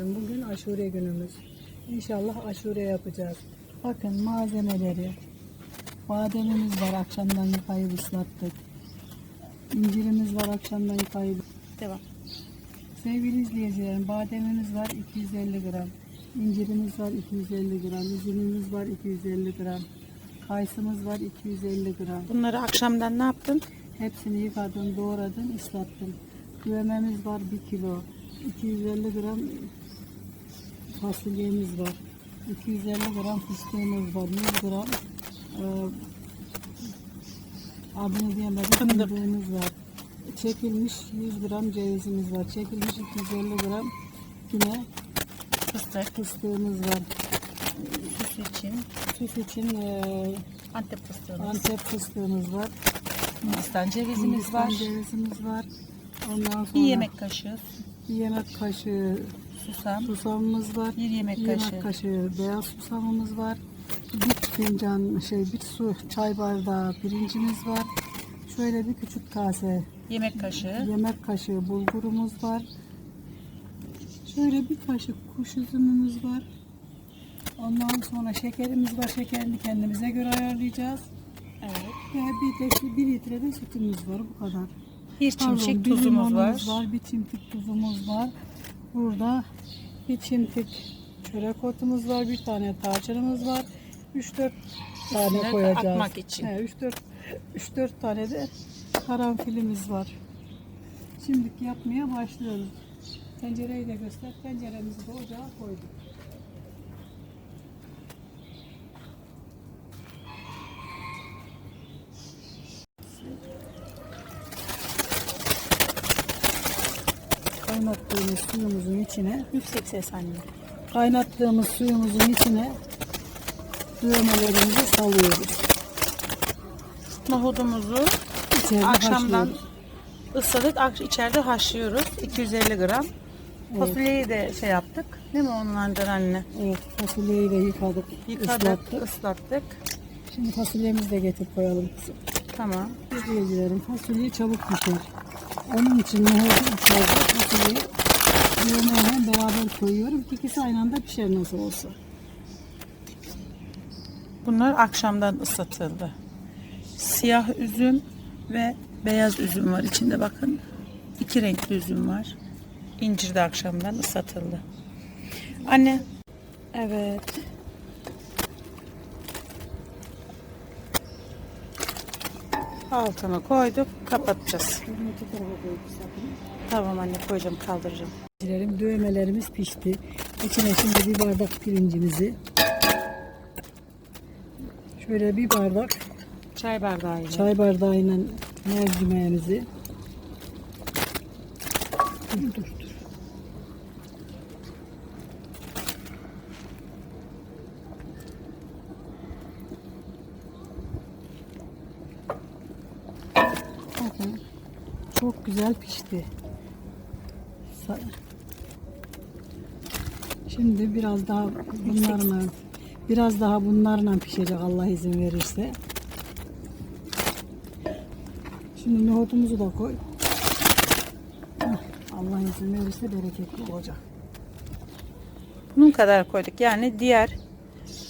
Bugün aşure günümüz. İnşallah aşure yapacağız. Bakın malzemeleri. Bademimiz var akşamdan yıkayıp ıslattık. İncirimiz var akşamdan yıkayıp. Devam. Sevgili izleyicilerim bademimiz var 250 gram. İncirimiz var 250 gram. Üzümümüz var 250 gram. Kayısımız var 250 gram. Bunları akşamdan ne yaptın? Hepsini yıkadım, doğradım, ıslattım. Güvememiz var 1 kilo. 250 gram fasulyemiz var. 250 gram fıstığımız var. 100 gram e, adını diyemedim fındığımız var. Çekilmiş 100 gram cevizimiz var. Çekilmiş 250 gram yine Fıstık, fıstığımız var. süs için, Süs için e, antep fıstığımız, antep fıstığımız var. Hindistan cevizimiz var, Hindistan Cevizimiz var. Ondan sonra bir yemek kaşığı bir yemek kaşığı susam, susamımız var. bir yemek Bir kaşığı yemek kaşığı beyaz susamımız var. Bir fincan şey bir su çay bardağı pirincimiz var. Şöyle bir küçük kase yemek kaşığı, yemek kaşığı bulgurumuz var. Şöyle bir kaşık kuş üzümümüz var. Ondan sonra şekerimiz var. Şekerini kendimize göre ayarlayacağız. evet. Ve bir de bir litre de sütümüz var. Bu kadar. Bir Pardon, çimşik bir tuzumuz limonumuz var. Bir çimdik tuzumuz var. Burada bir çimdik çörek otumuz var. Bir tane tarçınımız var. 3-4 tane Üstüne koyacağız. atmak için. 3-4 3-4 tane de karanfilimiz var. Şimdi yapmaya başlıyoruz. Tencereyi de göster. Tenceremizi de ocağa koyduk. Kaynattığımız suyumuzun içine Yüksek ses anne. kaynattığımız suyumuzun içine düğmelerimizi salıyoruz. Nohudumuzu İçeride akşamdan haşlıyoruz. ısladık, içeride haşlıyoruz. 250 gram. Fasulyeyi de şey yaptık. Değil mi onlardan anne? Evet, fasulyeyi de yıkadık, Yıkadık, ıslattık. ıslattık. Şimdi fasulyemizi de getirip koyalım. Tamam. İzleyicilerim fasulye çabuk pişer. Onun için nohudu içeride fasulyeyi yemeğine beraber koyuyorum. İkisi aynı anda pişer nasıl olsa. Bunlar akşamdan ıslatıldı. Siyah üzüm ve beyaz üzüm var içinde bakın. İki renkli üzüm var. İncir de akşamdan ıslatıldı. Anne. Evet. Altına koyduk. Kapatacağız. Tamam anne koyacağım kaldıracağım. Dövmelerimiz pişti. İçine şimdi bir bardak pirincimizi şöyle bir bardak Çay bardağı ile. çay bardağıyla mercimeğimizi dur dur dur. Bakın çok güzel pişti. Şimdi biraz daha bunlarla biraz daha bunlarla pişecek Allah izin verirse. Şimdi nohutumuzu da koy. Allah izin verirse bereketli olacak. Bunun kadar koyduk. Yani diğer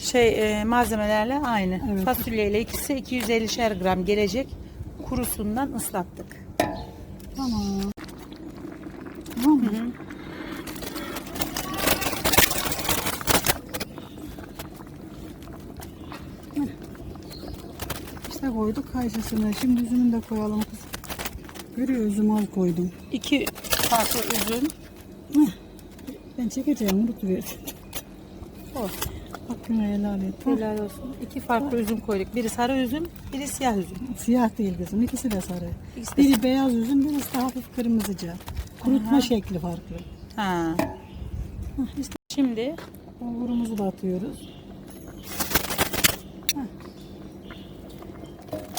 şey e, malzemelerle aynı. Evet. Fasulye ile ikisi 250'şer gram gelecek. Kurusundan ıslattık. Tamam. Tamam mı? Heh. İşte koyduk kayısısını. Şimdi üzümünü de koyalım kız. Görüyor üzüm al koydum. İki farklı üzüm. Ben çekeceğim unutuver. Oh, Hakkını helal et. helal olsun. İki farklı üzüm koyduk. Biri sarı üzüm, biri siyah üzüm. Siyah değil kızım. İkisi de sarı. İkisi de Biri beyaz üzüm, birisi de hafif kırmızıca. Kurutma şekli farklı. Ha. Heh, işte Şimdi bulgurumuzu da atıyoruz.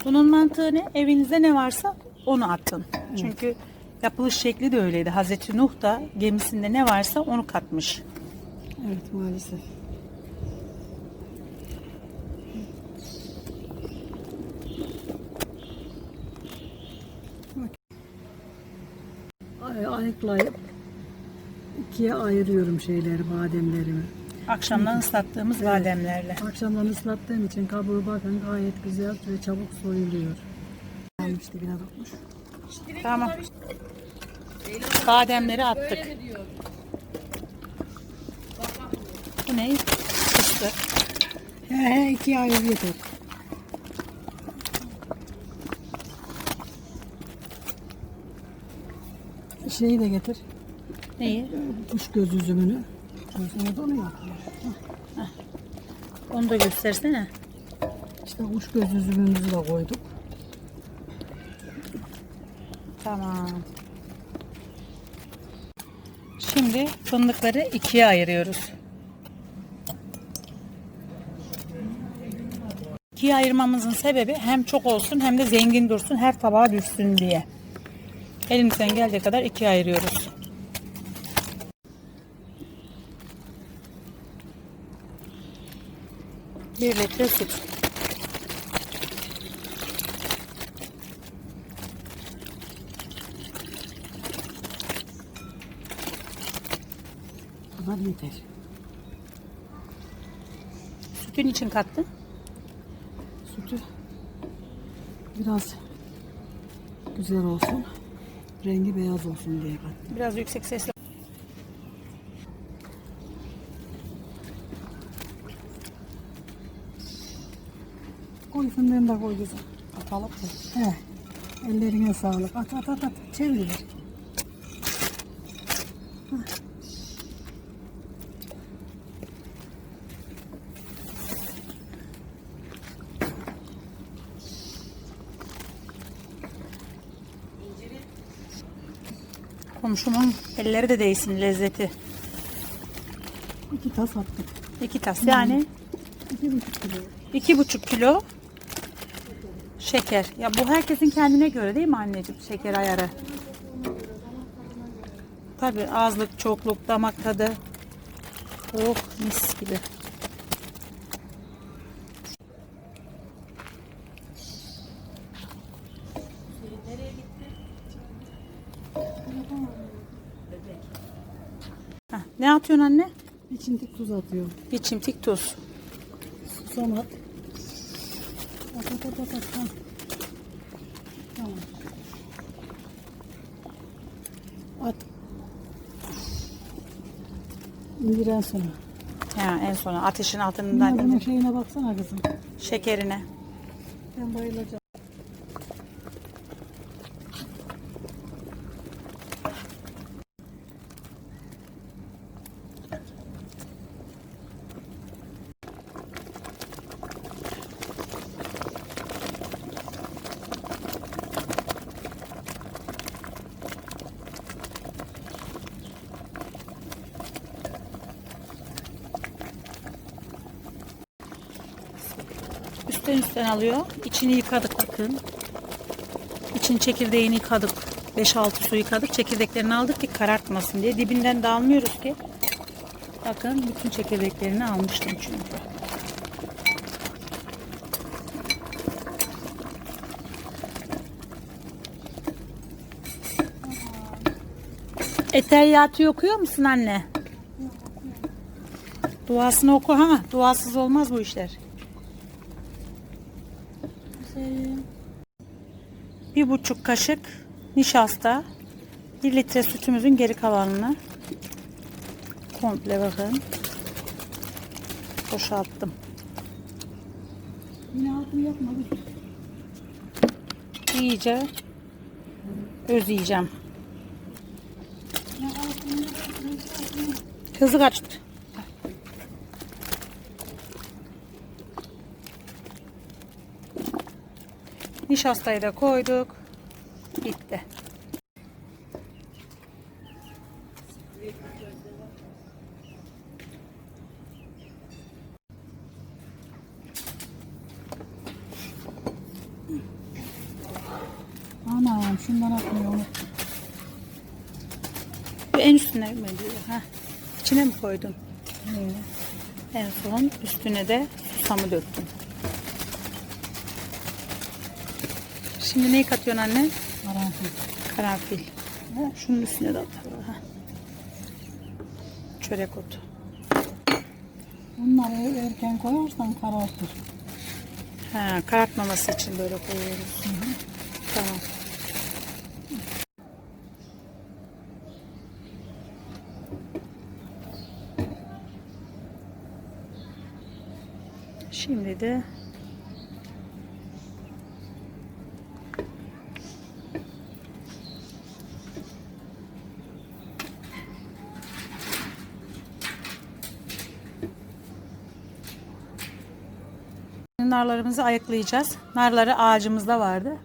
bunun mantığı ne? Evinizde ne varsa onu atın. Çünkü yapılış şekli de öyleydi. Hazreti Nuh da gemisinde ne varsa onu katmış. Evet maalesef. Ayıklayıp iki ikiye ayırıyorum şeyleri, bademlerimi. Akşamdan ıslattığımız bademlerle. Akşamdan ıslattığım için kabuğu bakın gayet güzel ve çabuk soyuluyor. Almıştı biraz olmuş. Tamam. Bademleri attık. Bu ne? Fıstık. He he ikiye ayır yeter. Şeyi de getir. Neyi? Kuş göz üzümünü. Gözüne de onu yapıyor. Onu da göstersene. İşte kuş göz üzümümüzü de koyduk. Tamam. Şimdi fındıkları ikiye ayırıyoruz. İkiye ayırmamızın sebebi hem çok olsun hem de zengin dursun her tabağa düşsün diye. Elimizden geldiği kadar ikiye ayırıyoruz. Bir litre süt. Bu kadar yeter. Sütün için kattın. Sütü biraz güzel olsun. Rengi beyaz olsun diye kattım. Biraz yüksek sesle. Koy fındığını da koy güzel. Atalım mı? He. Ellerine sağlık. At at at at. Çevir. Komşumun elleri de değsin lezzeti. İki tas attık. İki tas yani İki buçuk kilo. iki buçuk kilo şeker. Ya bu herkesin kendine göre değil mi anneciğim şeker ayarı? Tabi azlık, çokluk, damak tadı. Oh mis gibi. Heh, ne atıyorsun anne? Bir çintik tuz atıyorum. Bir çimtik tuz. Susam at. At at at at. Tamam. At. İndiren sonra. Ha, en sona ateşin altından indir. şeyine baksana kızım. Şekerine. Ben bayılacağım. Üstten üstten alıyor. İçini yıkadık bakın. İçin çekirdeğini yıkadık. 5-6 su yıkadık. Çekirdeklerini aldık ki karartmasın diye. Dibinden de almıyoruz ki. Bakın bütün çekirdeklerini almıştım çünkü. Eteryatı okuyor musun anne? Duasını oku ha. Duasız olmaz bu işler. Bir buçuk kaşık nişasta, bir litre sütümüzün geri kalanını komple bakın boşalttım. Yine altını yapma. İyice özleyeceğim. Hızlı kaçtı. Nişastayı da koyduk. Bitti. Anam şundan atmıyor onu. Bu en üstüne mi diyor? Heh. İçine mi koydun? Ee, En son üstüne de susamı döktüm. Şimdi neyi katıyorsun anne? karanfil. Karanfil. Şunun üstüne de atalım. ha. Çörek otu. Bunları erken koyarsan karartır. Ha, karartmaması için böyle koyuyoruz. Tamam. Şimdi de narlarımızı ayıklayacağız. Narları ağacımızda vardı.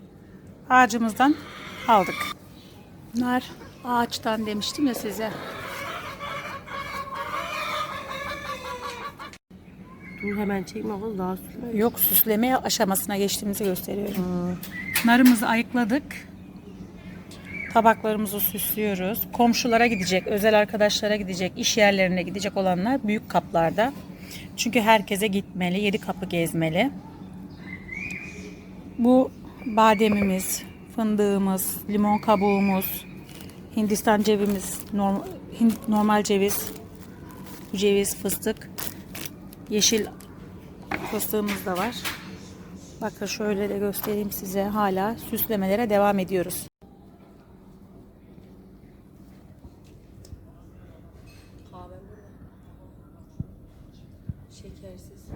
Ağacımızdan aldık. Nar ağaçtan demiştim ya size. Dur hemen çekme oğlum daha süre. Yok süsleme aşamasına geçtiğimizi gösteriyorum. Narımızı ayıkladık. Tabaklarımızı süslüyoruz. Komşulara gidecek, özel arkadaşlara gidecek, iş yerlerine gidecek olanlar büyük kaplarda. Çünkü herkese gitmeli, yedi kapı gezmeli. Bu bademimiz, fındığımız, limon kabuğumuz, Hindistan cevimiz, normal, normal ceviz, ceviz, fıstık, yeşil fıstığımız da var. Bakın şöyle de göstereyim size. Hala süslemelere devam ediyoruz. Şekersiz.